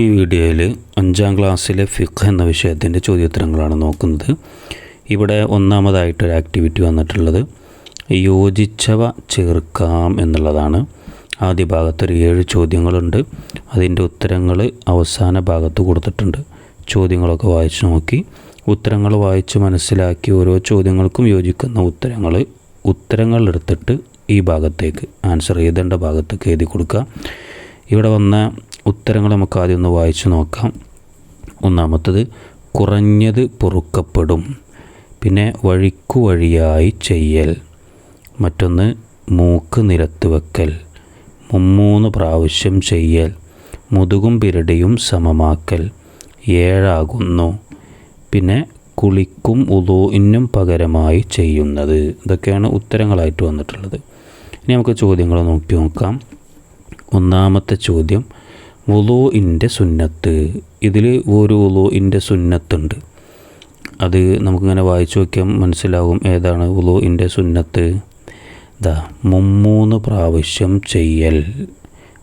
ഈ വീഡിയോയിൽ അഞ്ചാം ക്ലാസ്സിലെ ഫിഖ് എന്ന വിഷയത്തിന്റെ ചോദ്യോത്തരങ്ങളാണ് നോക്കുന്നത്. ഇവിടെ ഒന്നാമതായിട്ടൊരു ആക്ടിവിറ്റി വന്നിട്ടുള്ളത്. യോജിച്ചവ ചേർക്കാം എന്നുള്ളതാണ്. ആദ്യ ഭാഗത്തൊരു ഏഴ് ചോദ്യങ്ങളുണ്ട്. അതിന്റെ ഉത്തരങ്ങൾ അവസാന ഭാഗത്ത് കൊടുത്തിട്ടുണ്ട്. ചോദ്യങ്ങളൊക്കെ വായിച്ചു നോക്കി. ഉത്തരങ്ങൾ വായിച്ച് മനസ്സിലാക്കി ഓരോ ചോദ്യങ്ങൾക്കും യോജിക്കുന്ന ഉത്തരങ്ങൾ ഉത്തരങ്ങൾ എടുത്തിട്ട് ഈ ഭാഗത്തേക്ക് ആൻസർ എഴുതേണ്ട ഭാഗത്തേക്ക് എഴുതി കൊടുക്കുക. ഇവിടെ വന്ന ഉത്തരങ്ങൾ നമുക്ക് ആദ്യം ഒന്ന് വായിച്ചു നോക്കാം. ഒന്നാമത്തത് കുറഞ്ഞത് പൊറുക്കപ്പെടും. പിന്നെ വഴിക്കു വഴിയായി ചെയ്യൽ. മറ്റൊന്ന് മൂക്ക് നിരത്ത് വെക്കൽ. മുമ്മൂന്ന് പ്രാവശ്യം ചെയ്യൽ. മുതുകും പിരടിയും സമമാക്കൽ. ഏഴാകുന്നു. പിന്നെ കുളിക്കും ഉദൂഇനും പകരമായി ചെയ്യുന്നത്. ഇതൊക്കെയാണ് ഉത്തരങ്ങളായിട്ട് വന്നിട്ടുള്ളത്. ഇനി നമുക്ക് ചോദ്യങ്ങൾ നോക്കി നോക്കാം. ഒന്നാമത്തെ ചോദ്യം വുളൂഇന്റെ സുന്നത്ത്. ഇതിൽ ഒരു വുളൂഇന്റെ സുന്നത്തുണ്ട്. അത് നമുക്കിങ്ങനെ വായിച്ചു നോക്കിയാൽ മനസ്സിലാവും ഏതാണ് വുളൂഇന്റെ സുന്നത്ത്. ഇതാ മുമ്മൂന്ന് പ്രാവശ്യം ചെയ്യൽ.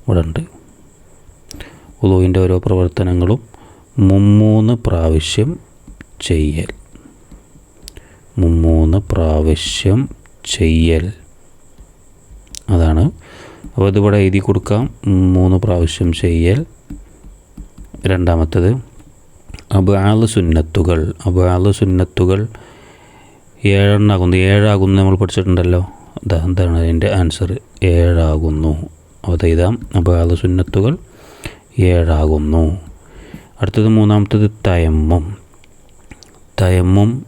ഇവിടെ ഉണ്ട്. വുളൂവിന്റെ ഓരോ പ്രവർത്തനങ്ങളും മുമ്മൂന്ന് പ്രാവശ്യം ചെയ്യൽ. മുമ്മൂന്ന് പ്രാവശ്യം ചെയ്യൽ. അതാണ് അപ്പോൾ ഇതിവിടെ എഴുതി കൊടുക്കാം. മൂന്ന് പ്രാവശ്യം ചെയ്യൽ. രണ്ടാമത്തത് അബാല സുന്നത്തുകൾ. അബാല സുന്നത്തുകൾ ഏഴെണ്ണാകുന്നു. ഏഴാകുന്നു നമ്മൾ പഠിച്ചിട്ടുണ്ടല്ലോ. അതാ എന്താണ് അതിന്റെ ആൻസർ ഏഴാകുന്നു. അപ്പോൾ എഴുതാം അബാല സുന്നത്തുകൾ ഏഴാകുന്നു. അടുത്തത് മൂന്നാമത്തത് തയമ്മും. തയമ്മും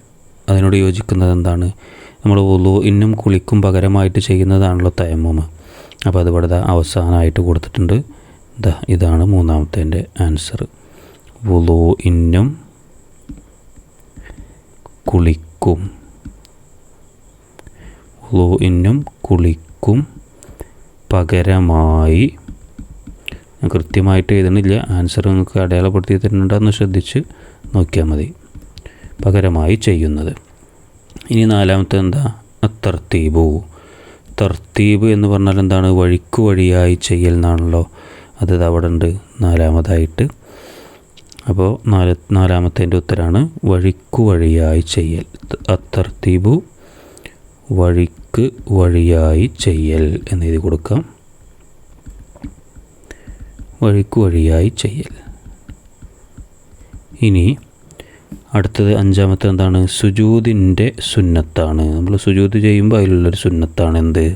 അതിനോട് യോജിക്കുന്നത് എന്താണ്? നമ്മൾ ഉളു ഇന്നും കുളിക്കും പകരമായിട്ട് ചെയ്യുന്നതാണല്ലോ തയമ്മും. അപ്പോൾ അത് ഇവിടെ അവസാനമായിട്ട് കൊടുത്തിട്ടുണ്ട്. ദാ ഇതാണ് മൂന്നാമത്തെ ആൻസർ. വുളോ ഇന്നും കുളിക്കും. വുളോ ഇന്നും കുളിക്കും പകരമായി. കൃത്യമായിട്ട് എഴുതണില്ല. ആൻസർ നിങ്ങൾക്ക് അടയാളപ്പെടുത്തി തരുന്നുണ്ടെന്ന് ശ്രദ്ധിച്ച് നോക്കിയാൽ മതി. പകരമായി ചെയ്യുന്നത്. ഇനി നാലാമത്തെ എന്താ? തർത്തീബു തർത്തീബ് എന്ന് പറഞ്ഞാൽ എന്താണ്? വഴിക്ക് വഴിയായി ചെയ്യൽ എന്നാണല്ലോ. അത് അവിടെ ഉണ്ട്. നാലാമതായിട്ട്. അപ്പോൾ നാല് നാലാമത്തേന്റെ ഉത്തരമാണ് വഴിക്ക് വഴിയായി ചെയ്യൽ. അത്തർത്തീബു വഴിക്ക് വഴിയായി ചെയ്യൽ എന്ന് എഴുതി കൊടുക്കാം. വഴിക്ക് വഴിയായി ചെയ്യൽ. ഇനി അടുത്തത് അഞ്ചാമത്തെ എന്താണ്? സുജൂതിന്റെ സുന്നത്താണ്. നമ്മൾ സുജൂത് ചെയ്യുമ്പോൾ അതിലുള്ളൊരു സുന്നത്താണ് എന്ത്?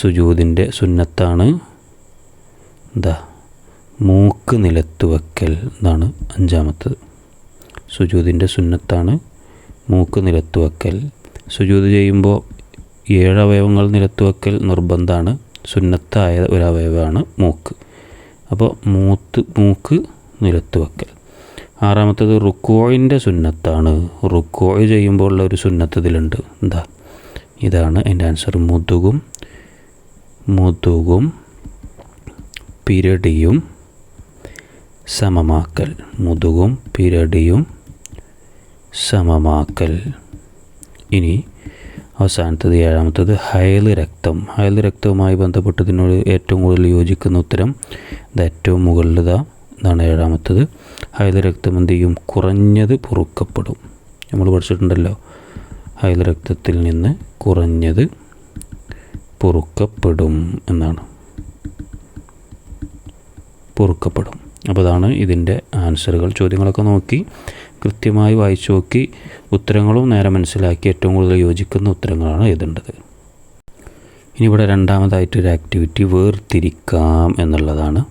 സുജൂതിന്റെ സുന്നത്താണ് എന്താ? മൂക്ക് നിലത്ത് വെക്കൽ എന്നാണ് അഞ്ചാമത്തത്. സുജൂതിന്റെ സുന്നത്താണ് മൂക്ക് നിലത്ത് വെക്കൽ സുജൂത് ചെയ്യുമ്പോൾ ഏഴവയവങ്ങൾ നിലത്ത് വെക്കൽ നിർബന്ധമാണ്. സുന്നത്തായ ഒരു അവയവമാണ് മൂക്ക്. അപ്പോൾ മൂത്ത് മൂക്ക് നിലത്ത് വെക്കൽ ആറാമത്തത് റുക്കോയിന്റെ സുന്നത്താണ്. റുക്കോയ് ചെയ്യുമ്പോൾ ഉള്ള ഒരു സുന്നത്ത് ഇതിലുണ്ട്. എന്താ? ഇതാണ് എന്റെ ആൻസർ. മുതുകും മുതുകും പിരടിയും സമമാക്കൽ. മുതുകും പിരടിയും സമമാക്കൽ. ഇനി അവസാനത്തത് ഏഴാമത്തത് ഹയൽ രക്തം. ഹയൽ രക്തവുമായി ബന്ധപ്പെട്ടതിനോട് ഏറ്റവും കൂടുതൽ യോജിക്കുന്ന ഉത്തരം ഇത് ഏറ്റവും മുകളിലതാണ് ഇതാണ് ഏഴാമത്തത്. ഹൈല രക്തം എന്ത് ചെയ്യും കുറഞ്ഞത് പൊറുക്കപ്പെടും. നമ്മൾ പഠിച്ചിട്ടുണ്ടല്ലോ. ഹൈല രക്തത്തിൽ നിന്ന് കുറഞ്ഞത് പൊറുക്കപ്പെടും എന്നാണ്. പൊറുക്കപ്പെടും. അപ്പോൾ അതാണ് ഇതിന്റെ ആൻസറുകൾ. ചോദ്യങ്ങളൊക്കെ നോക്കി കൃത്യമായി വായിച്ചു നോക്കി ഉത്തരങ്ങളും നേരെ മനസ്സിലാക്കി ഏറ്റവും കൂടുതൽ യോജിക്കുന്ന ഉത്തരങ്ങളാണ് എഴുതേണ്ടത് ഇനി ഇവിടെ രണ്ടാമതായിട്ടൊരു ആക്ടിവിറ്റി വേർതിരിക്കാം എന്നുള്ളതാണ്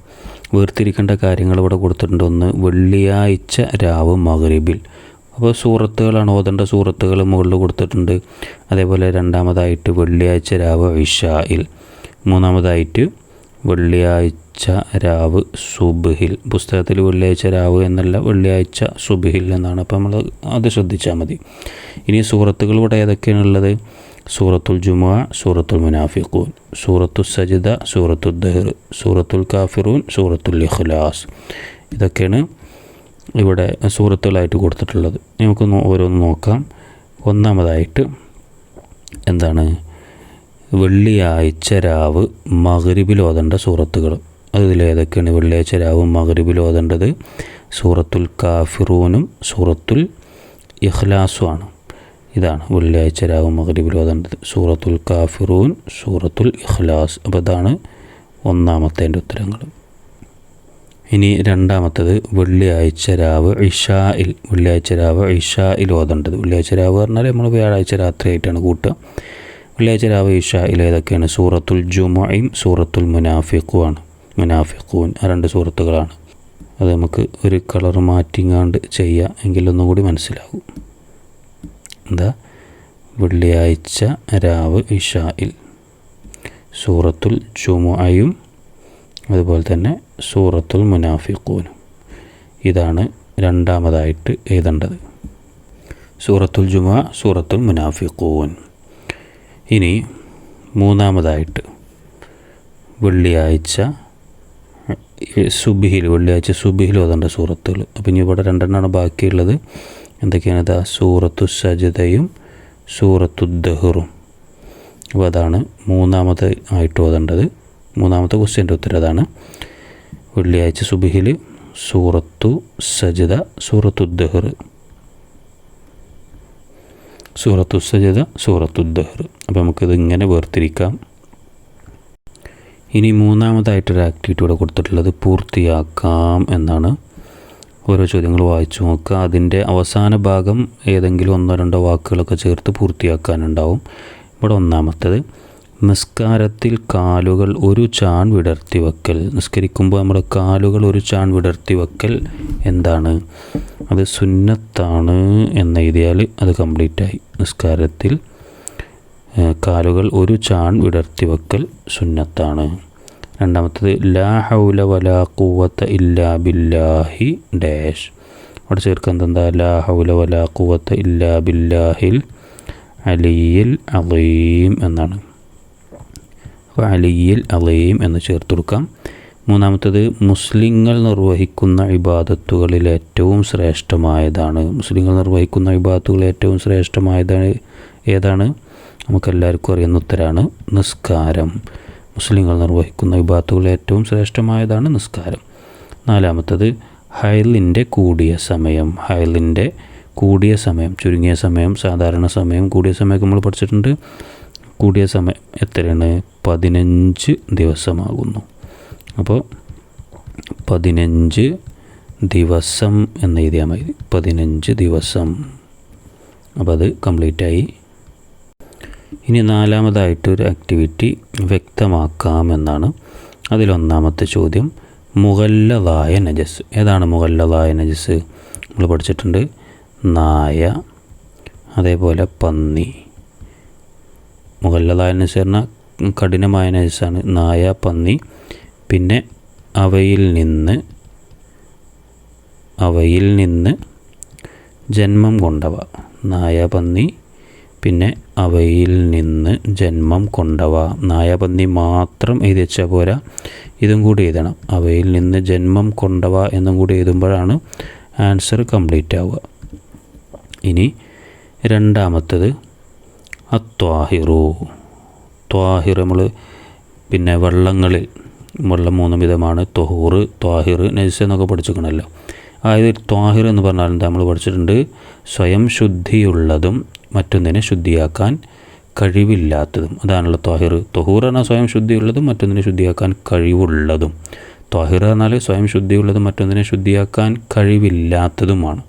വേർതിരിക്കേണ്ട കാര്യങ്ങൾ ഇവിടെ കൊടുത്തിട്ടുണ്ട്. ഒന്ന് വെള്ളിയാഴ്ച രാവ് മകരീബിൽ അപ്പോൾ സൂറത്തുകളാണ് ഓതേണ്ട സൂറത്തുകൾ മുകളിൽ കൊടുത്തിട്ടുണ്ട്. അതേപോലെ രണ്ടാമതായിട്ട് വെള്ളിയാഴ്ച രാവ് ഇഷായിൽ. മൂന്നാമതായിട്ട് വെള്ളിയാഴ്ച രാവ് സുബ്ഹിൽ. പുസ്തകത്തിൽ വെള്ളിയാഴ്ച രാവ് എന്നല്ല വെള്ളിയാഴ്ച സുബ്ഹിൽ എന്നാണ്. അപ്പോൾ നമ്മൾ അത് ശ്രദ്ധിച്ചാൽ മതി. ഇനി സൂറത്തുകൾ ഇവിടെ ഏതൊക്കെയാണുള്ളത്? സൂറത്തുൽ ജുമുഅ സൂറത്തുൽ മുനാഫിഖൂൻ സൂറത്തു സജിദ സൂറത്തുൽ ദഹർ സൂറത്തുൽ കാഫിറൂൻ സൂറത്തുൽ ഇഖ്ലാസ്. ഇതൊക്കെയാണ് ഇവിടെ സൂറത്തുകളായിട്ട് കൊടുത്തിട്ടുള്ളത്. നമുക്ക് ഓരോന്ന് നോക്കാം. ഒന്നാമതായിട്ട് എന്താണ്? വെള്ളിയാഴ്ച രാവ് മകരിബിൽ ഓതേണ്ട സൂറത്തുകൾ. അതിലേതൊക്കെയാണ് വെള്ളിയാഴ്ച രാവ് മകരിബിൽ ഓതേണ്ടത്? സൂറത്തുൽ കാഫിറൂനും സൂറത്തുൽ ഇഖ്ലാസുമാണ് ഇതാണ് വെള്ളിയാഴ്ച രാവും മകരിബിൽ ഓതേണ്ടത് സൂറത്തുൽ കാഫിറൂൻ സൂറത്തുൽ ഇഖ്ലാസ്. അപ്പോൾ ഇതാണ് ഒന്നാമത്തേന്റെ ഉത്തരങ്ങൾ. ഇനി രണ്ടാമത്തത് വെള്ളിയാഴ്ച രാവ് ഇഷായിൽ വെള്ളിയാഴ്ച രാവ് ഇഷായിൽ ഓതേണ്ടത് വെള്ളിയാഴ്ച രാവ് പറഞ്ഞാൽ നമ്മൾ വ്യാഴാഴ്ച രാത്രിയായിട്ടാണ് കൂട്ടുക. വെള്ളിയാഴ്ച രാവ് ഇഷായിൽ ഏതൊക്കെയാണ്? സൂറത്തുൽ ജുമായും സൂറത്തുൽ മുനാഫിഖുമാണ് മുനാഫിഖൂൻ ആ രണ്ട് സൂറത്തുകളാണ്. അത് നമുക്ക് ഒരു കളർ മാറ്റിങ്ങാണ്ട് ചെയ്യുക എങ്കിലൊന്നും കൂടി മനസ്സിലാകും. എന്താ വെള്ളിയാഴ്ച രാവ് ഇഷായിൽ സൂറത്തുൽ ജുമുഅയും അതുപോലെ തന്നെ സൂറത്തുൽ മുനാഫിഖൂനും. ഇതാണ് രണ്ടാമതായിട്ട് എഴുതേണ്ടത്. സൂറത്തുൽ ജുമ സൂറത്തുൽ മുനാഫിഖൂൻ. ഇനി മൂന്നാമതായിട്ട് വെള്ളിയാഴ്ച സുബിഹിൽ വെള്ളിയാഴ്ച സുബിഹിൽ ഓതേണ്ട സൂറത്തുകൾ. അപ്പം ഇനി ഇവിടെ രണ്ടെണ്ണമാണ് ബാക്കിയുള്ളത്. എന്തൊക്കെയാണ് ഇതാ സൂറത്തു സജിതയും സൂറത്തു ദഹറും അപ്പോൾ അതാണ് മൂന്നാമത് ആയിട്ട് ഓതേണ്ടത്. മൂന്നാമത്തെ ക്വസ്റ്റ്യന്റെ ഉത്തരം അതാണ്. വെള്ളിയാഴ്ച സുബിഹിൽ സൂറത്തു സജിത സൂറത്തു ദഹർ സൂറത്തു സജിത സൂറത്തു ദഹർ അപ്പോൾ നമുക്കിത് ഇങ്ങനെ വേർതിരിക്കാം. ഇനി മൂന്നാമതായിട്ടൊരു ആക്ടിവിറ്റി ഇവിടെ കൊടുത്തിട്ടുള്ളത് പൂർത്തിയാക്കാം എന്നാണ്. ഓരോ ചോദ്യങ്ങൾ വായിച്ചു നോക്കുക. അതിന്റെ അവസാന ഭാഗം ഏതെങ്കിലും ഒന്നോ രണ്ടോ വാക്കുകളൊക്കെ ചേർത്ത് പൂർത്തിയാക്കാനുണ്ടാവും. ഇവിടെ ഒന്നാമത്തേത് നിസ്കാരത്തിൽ കാലുകൾ ഒരു ചാൺ വിടർത്തി വെക്കൽ. നിസ്കരിക്കുമ്പോൾ നമ്മുടെ കാലുകൾ ഒരു ചാൺ വിടർത്തി വെക്കൽ എന്താണ്? അത് സുന്നത്താണ് എന്ന് എഴുതിയാൽ അത് കംപ്ലീറ്റ് ആയി നിസ്കാരത്തിൽ കാലുകൾ ഒരു ചാൺ വിടർത്തി വെക്കൽ സുന്നത്താണ്. രണ്ടാമത്തത് ലാ ഹൗല വലാ കൂവത്ത ഇല്ലാ ബില്ലാഹി ഡാഷ്. അവിടെ ചേർക്കുന്നത് എന്താ ലാ ഹൗല വലാ കൂവത്ത ഇല്ലാ ബില്ലാഹിൽ അലിയിൽ അലീം എന്നാണ്. അപ്പോൾ അലിയിൽ അലീം എന്ന് ചേർത്ത് കൊടുക്കാം. മൂന്നാമത്തത് മുസ്ലിങ്ങൾ നിർവഹിക്കുന്ന ഇബാദത്തുകളിൽ ഏറ്റവും ശ്രേഷ്ഠമായതാണ്. മുസ്ലിങ്ങൾ നിർവഹിക്കുന്ന ഇബാദത്തുകളിൽ ഏറ്റവും ശ്രേഷ്ഠമായതാണ് ഏതാണ്? നമുക്കെല്ലാവർക്കും അറിയുന്ന ഉത്തരാണ് നിസ്കാരം. മുസ്ലിങ്ങൾ നിർവഹിക്കുന്ന വിഭാഗത്തുകളിൽ ഏറ്റവും ശ്രേഷ്ഠമായതാണ് നിസ്കാരം. നാലാമത്തത് ഹൈലിന്റെ കൂടിയ സമയം. ഹൈലിന്റെ കൂടിയ സമയം. ചുരുങ്ങിയ സമയം സാധാരണ സമയം കൂടിയ സമയമൊക്കെ നമ്മൾ പഠിച്ചിട്ടുണ്ട്. കൂടിയ സമയം എത്രയാണ്? പതിനഞ്ച് ദിവസമാകുന്നു. അപ്പോൾ പതിനഞ്ച് ദിവസം എന്ന് എഴുതിയാൽ മതി. പതിനഞ്ച് ദിവസം. അപ്പോൾ അത് കംപ്ലീറ്റായി. ഇനി നാലാമതായിട്ട് ഒരു ആക്ടിവിറ്റി വ്യക്തമാക്കാമെന്നാണ് അതിലൊന്നാമത്തെ ചോദ്യം. മുഗല്ലതായ നജസ്. ഏതാണ് മുഗല്ലതായ നജസ്? നമ്മൾ പഠിച്ചിട്ടുണ്ട്. നായ അതേപോലെ പന്നി. മുഗല്ലതായ നജസ് പറഞ്ഞാൽ കഠിനമായ നജസ്സാണ്. നായ പന്നി. പിന്നെ അവയിൽ നിന്ന് അവയിൽ നിന്ന് ജന്മം കൊണ്ടവ. നായ പന്നി. പിന്നെ അവയിൽ നിന്ന് ജന്മം കൊണ്ടവ. നായപന്നി മാത്രം എഴുതി വെച്ചാൽ പോരാ. ഇതും കൂടി എഴുതണം. അവയിൽ നിന്ന് ജന്മം കൊണ്ടവ എന്നും കൂടി എഴുതുമ്പോഴാണ് ആൻസർ കംപ്ലീറ്റ് ആവുക ഇനി രണ്ടാമത്തത് അത്വാഹിറു. ത്വാഹിർ നമ്മൾ പിന്നെ വെള്ളങ്ങളിൽ വെള്ളം മൂന്ന് വിധമാണ്. തൊഹൂറ് ത്വാഹിർ നജസ് എന്നൊക്കെ പഠിച്ചിരിക്കണമല്ലോ അതായത് ത്വാഹിർ എന്ന് പറഞ്ഞാൽ എന്താ നമ്മൾ പഠിച്ചിട്ടുണ്ട്? സ്വയം ശുദ്ധിയുള്ളതും മറ്റൊന്നിനെ ശുദ്ധിയാക്കാൻ കഴിവില്ലാത്തതും. അതാണല്ലോ ത്വാഹിർ തൊഹൂർ എന്നാൽ സ്വയം ശുദ്ധിയുള്ളതും മറ്റൊന്നിനെ ശുദ്ധിയാക്കാൻ കഴിവുള്ളതും. ത്വാഹിർ എന്നാൽ സ്വയം ശുദ്ധിയുള്ളതും മറ്റൊന്നിനെ ശുദ്ധിയാക്കാൻ കഴിവില്ലാത്തതുമാണ്.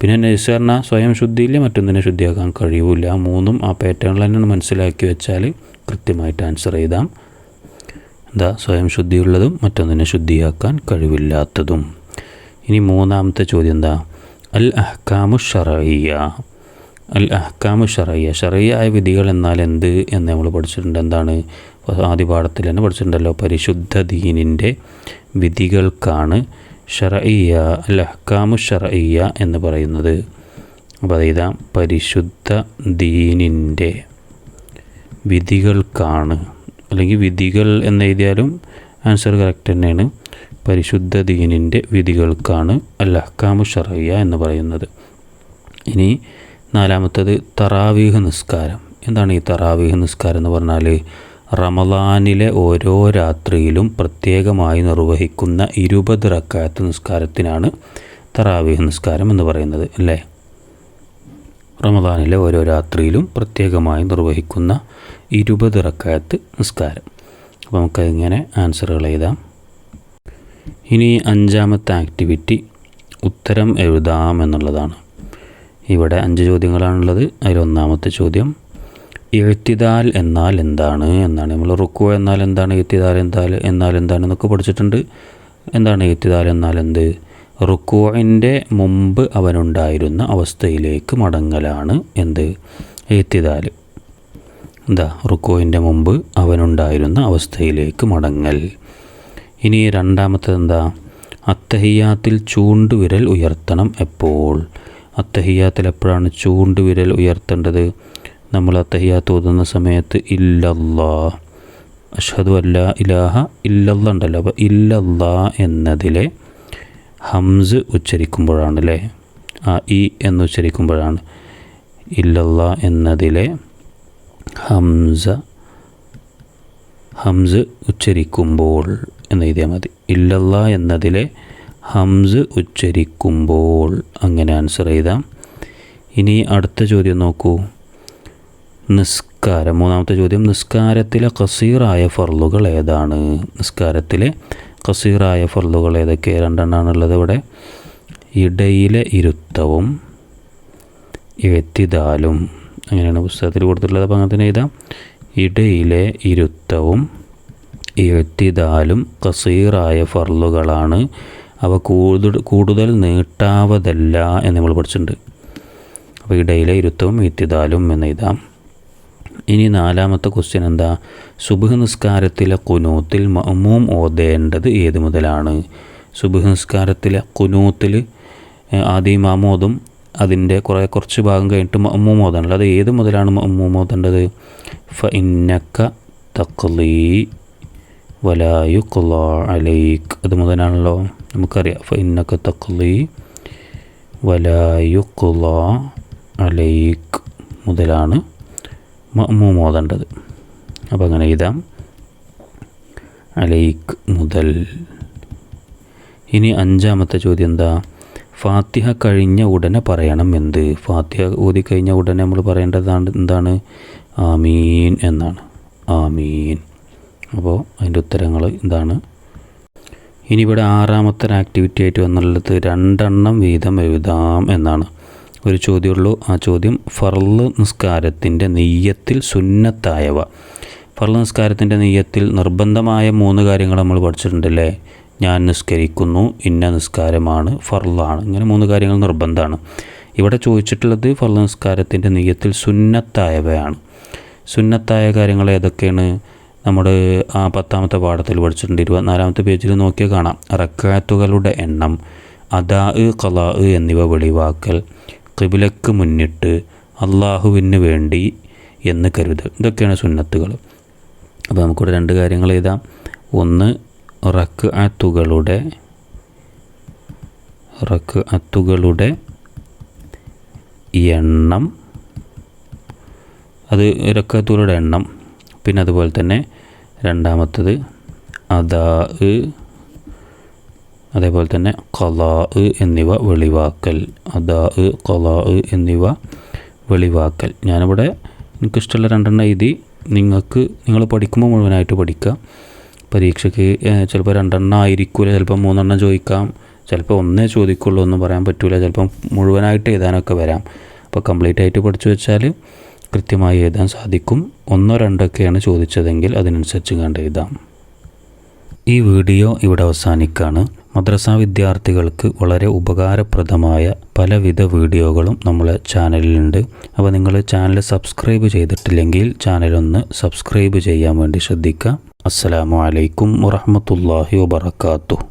പിന്നെ നജസ് പറഞ്ഞാൽ സ്വയം ശുദ്ധിയില്ല മറ്റൊന്നിനെ ശുദ്ധിയാക്കാൻ കഴിവില്ല. ആ മൂന്നും ആ പാറ്റേണിൽ തന്നെ മനസ്സിലാക്കി വെച്ചാൽ കൃത്യമായിട്ട് ആൻസർ ചെയ്താം എന്താ? സ്വയം ശുദ്ധിയുള്ളതും മറ്റൊന്നിനെ ശുദ്ധിയാക്കാൻ കഴിവില്ലാത്തതും. ഇനി മൂന്നാമത്തെ ചോദ്യം എന്താ? അൽ അഹ്കാമു ഷറയ്യ അൽ അഹ്കാമ് ഷറയ്യ ഷറയ്യായ വിധികൾ എന്നാൽ എന്ത് എന്ന് നമ്മൾ പഠിച്ചിട്ടുണ്ട്. എന്താണ്? ആദ്യ പാഠത്തിൽ തന്നെ പഠിച്ചിട്ടുണ്ടല്ലോ. പരിശുദ്ധ ദീനിന്റെ വിധികൾക്കാണ് ഷറയ്യ അൽ അഹ്കാമു ഷറയ്യ എന്ന് പറയുന്നത്. അപ്പോൾ അതെഴുതാം പരിശുദ്ധ ദീനിന്റെ വിധികൾക്കാണ്. അല്ലെങ്കിൽ വിധികൾ എന്ന് എഴുതിയാലും ആൻസർ കറക്റ്റ് തന്നെയാണ്. പരിശുദ്ധ ദീനിന്റെ വിധികൾക്കാണ് അൽ അഹ്കാമു ഷറയ്യ എന്ന് പറയുന്നത്. ഇനി നാലാമത്തത് തറാവീഹ് നിസ്കാരം. എന്താണ് ഈ തറാവീഹ് നിസ്കാരം എന്ന് പറഞ്ഞാൽ റമദാനിലെ ഓരോ രാത്രിയിലും പ്രത്യേകമായി നിർവഹിക്കുന്ന ഇരുപത് റക്കായത്ത് നിസ്കാരത്തിനാണ് തറാവീഹ് നിസ്കാരം എന്ന് പറയുന്നത് അല്ലേ? റമദാനിലെ ഓരോ രാത്രിയിലും പ്രത്യേകമായി നിർവഹിക്കുന്ന ഇരുപത് റക്കായത്ത് നിസ്കാരം. അപ്പോൾ നമുക്കതിങ്ങനെ ആൻസറുകൾ എഴുതാം. ഇനി അഞ്ചാമത്തെ ആക്ടിവിറ്റി ഉത്തരം എഴുതാം എന്നുള്ളതാണ്. ഇവിടെ അഞ്ച് ചോദ്യങ്ങളാണുള്ളത്. അതിലൊന്നാമത്തെ ചോദ്യം എഴുത്തിദാൽ എന്നാൽ എന്താണ്? എന്നാണ്. നമ്മൾ റുക്കു എന്നാൽ എന്താണ് എഴുത്തിദാൽ എന്താൽ എന്നാൽ എന്താണ് എന്നൊക്കെ പഠിച്ചിട്ടുണ്ട്. എന്താണ് എഴുത്തിദാൽ എന്നാൽ എന്ത്? റുക്കുവിന്റെ മുമ്പ് അവനുണ്ടായിരുന്ന അവസ്ഥയിലേക്ക് മടങ്ങലാണ് എന്ത്? എഴുത്തിദാൽ എന്താ? റുക്കുവിന്റെ മുമ്പ് അവനുണ്ടായിരുന്ന അവസ്ഥയിലേക്ക് മടങ്ങൽ. ഇനി രണ്ടാമത്തത് എന്താ അത്തഹിയാത്തിൽ ചൂണ്ടുവിരൽ ഉയർത്തണം എപ്പോൾ? അത്തഹിയാത്തിൽ എപ്പോഴാണ് ചൂണ്ടുവിരൽ ഉയർത്തേണ്ടത്? നമ്മൾ അത്തഹിയാത്ത് ഓതുന്ന സമയത്ത് ഇല്ലല്ലാ. അഷ്ഹദു അല്ല ഇലാഹ ഇല്ലല്ല ഉണ്ടല്ലോ. അപ്പോൾ ഇല്ലല്ലാ എന്നതിലെ ഹംസ് ഉച്ചരിക്കുമ്പോഴാണ് അല്ലേ ആ ഇ എന്ന് ഉച്ചരിക്കുമ്പോഴാണ്. ഇല്ലല്ല എന്നതിലെ ഹംസ ഹംസ് ഉച്ചരിക്കുമ്പോൾ എന്ന് എഴുതിയാൽ മതി. ഇല്ലല്ല എന്നതിലെ ഹംസ് ഉച്ചരിക്കുമ്പോൾ. അങ്ങനെ ആൻസർ ചെയ്താം. ഇനി അടുത്ത ചോദ്യം നോക്കൂ. നിസ്കാരം. മൂന്നാമത്തെ ചോദ്യം. നിസ്കാരത്തിലെ കസീറായ ഫർലുകൾ ഏതാണ്? നിസ്കാരത്തിലെ കസീറായ ഫർലുകൾ ഏതൊക്കെ? രണ്ടെണ്ണാണുള്ളത് ഇവിടെ. ഇടയിലെ ഇരുത്തവും എത്തിതാലും. അങ്ങനെയാണ് പുസ്തകത്തിൽ കൊടുത്തിട്ടുള്ളത്. അപ്പോൾ അങ്ങനെ തന്നെ എഴുതാം. ഇടയിലെ ഇരുത്തവും എത്തിതാലും കസീറായ ഫർലുകളാണ് അവ കൂടുതൽ കൂടുതൽ നീട്ടാവതല്ല എന്ന് നമ്മൾ പഠിച്ചിട്ടുണ്ട്. അപ്പോൾ ഇടയിലെ ഇരുത്തവും ഇത്തിദാലും എന്ന് എഴുതാം. ഇനി നാലാമത്തെ ക്വസ്റ്റ്യൻ എന്താ? സുബഹ് നിസ്കാരത്തിലെ കുനൂത്തിൽ മഅമൂം ഓതേണ്ടത് ഏത് മുതലാണ്? സുബഹ് നിസ്കാരത്തിലെ കുനൂത്തിൽ ആദ്യം മാമോദും അതിന്റെ കുറേ കുറച്ച് ഭാഗം കഴിഞ്ഞിട്ട് മമ്മൂം ഓതേണ്ടത്. അത് ഏത് മുതലാണ് മമ്മൂം ഓതേണ്ടത്? ഫ ഇന്നക്ക തക്ലീ വലായു കൊള്ളോ അലൈക്ക് അത് മുതലാണല്ലോ. നമുക്കറിയാം. ഫ തക്ലി വലായുക്കുള അലൈക്ക് മുതലാണ് ഓതേണ്ടത്. അപ്പോൾ അങ്ങനെ എഴുതാം. അലൈക്ക് മുതൽ. ഇനി അഞ്ചാമത്തെ ചോദ്യം എന്താ? ഫാത്തിഹ കഴിഞ്ഞ ഉടനെ പറയണം എന്ത്? ഫാത്തിഹ ഓതി കഴിഞ്ഞ ഉടനെ നമ്മൾ പറയേണ്ടതാണ് എന്താണ്? ആമീൻ എന്നാണ്. ആമീൻ. അപ്പോൾ അതിന്റെ ഉത്തരങ്ങൾ ഇതാണ്. ഇനി ഇവിടെ ആറാമത്തെ ആക്ടിവിറ്റി ആയിട്ട് വന്നുള്ളത് രണ്ടെണ്ണം വീതം എഴുതാം എന്നാണ്. ഒരു ചോദ്യമുള്ളൂ. ആ ചോദ്യം ഫർൾ നിസ്കാരത്തിന്റെ നെയ്യത്തിൽ സുന്നത്തായവ. ഫർൾ നിസ്കാരത്തിന്റെ നെയ്യത്തിൽ നിർബന്ധമായ മൂന്ന് കാര്യങ്ങൾ നമ്മൾ പഠിച്ചിട്ടുണ്ടല്ലേ? ഞാൻ നിസ്കരിക്കുന്നു ഇന്ന നിസ്കാരമാണ് ഫർളാണ്. ഇങ്ങനെ മൂന്ന് കാര്യങ്ങൾ നിർബന്ധമാണ്. ഇവിടെ ചോദിച്ചിട്ടുള്ളത് ഫർൾ നിസ്കാരത്തിന്റെ നെയ്യത്തിൽ സുന്നത്തായവയാണ്. സുന്നത്തായ കാര്യങ്ങൾ ഏതൊക്കെയാണ്? നമ്മുടെ ആ പത്താമത്തെ പാഠത്തിൽ പഠിച്ചിട്ടുണ്ട്. ഇരുപത്തിനാലാമത്തെ പേജിൽ നോക്കിയാൽ കാണാം. റക്കാത്തുകളുടെ എണ്ണം അദാ കലാ എന്നിവ വെളിവാക്കൽ കിബിലക്ക് മുന്നിട്ട് അള്ളാഹുവിന് വേണ്ടി എന്ന് കരുതൽ ഇതൊക്കെയാണ് സുന്നത്തുകൾ. അപ്പോൾ നമുക്കിവിടെ രണ്ട് കാര്യങ്ങൾ എഴുതാം. ഒന്ന് റക്ക് അത്തുകളുടെ റക്ക് അത്തുകളുടെ എണ്ണം. അത് റക്കത്തുകളുടെ എണ്ണം. പിന്നെ അതുപോലെ തന്നെ രണ്ടാമത്തത് അദാ അതേപോലെ തന്നെ കലാ എന്നിവ വെളിവാക്കൽ. അദാ കലാ എന്നിവ വെളിവാക്കൽ. ഞാനിവിടെ എനിക്കിഷ്ടമുള്ള രണ്ടെണ്ണം എഴുതി നിങ്ങൾക്ക് നിങ്ങൾ പഠിക്കുമ്പോൾ മുഴുവനായിട്ട് പഠിക്കുക. പരീക്ഷയ്ക്ക് ചിലപ്പോൾ രണ്ടെണ്ണം ആയിരിക്കില്ല ചിലപ്പോൾ മൂന്നെണ്ണം ചോദിക്കാം ചിലപ്പോൾ ഒന്നേ ചോദിക്കുള്ളൂ ഒന്നും പറയാൻ പറ്റില്ല ചിലപ്പം മുഴുവനായിട്ട് എഴുതാനൊക്കെ വരാം. അപ്പോൾ കംപ്ലീറ്റ് ആയിട്ട് പഠിച്ചു വെച്ചാൽ കൃത്യമായി എഴുതാൻ സാധിക്കും. ഒന്നോ രണ്ടൊക്കെയാണ് ചോദിച്ചതെങ്കിൽ അതിനനുസരിച്ച് കണ്ട് എഴുതാം. ഈ വീഡിയോ ഇവിടെ അവസാനിക്കാണ്. മദ്രസ വിദ്യാർത്ഥികൾക്ക് വളരെ ഉപകാരപ്രദമായ പലവിധ വീഡിയോകളും നമ്മളെ ചാനലിലുണ്ട്. അപ്പോൾ നിങ്ങൾ ചാനൽ സബ്സ്ക്രൈബ് ചെയ്തിട്ടില്ലെങ്കിൽ ചാനലൊന്ന് സബ്സ്ക്രൈബ് ചെയ്യാൻ വേണ്ടി ശ്രദ്ധിക്കുക. അസ്സലാമു അലൈക്കും വറഹ്മത്തുള്ളാഹി വബറകാതുഹു.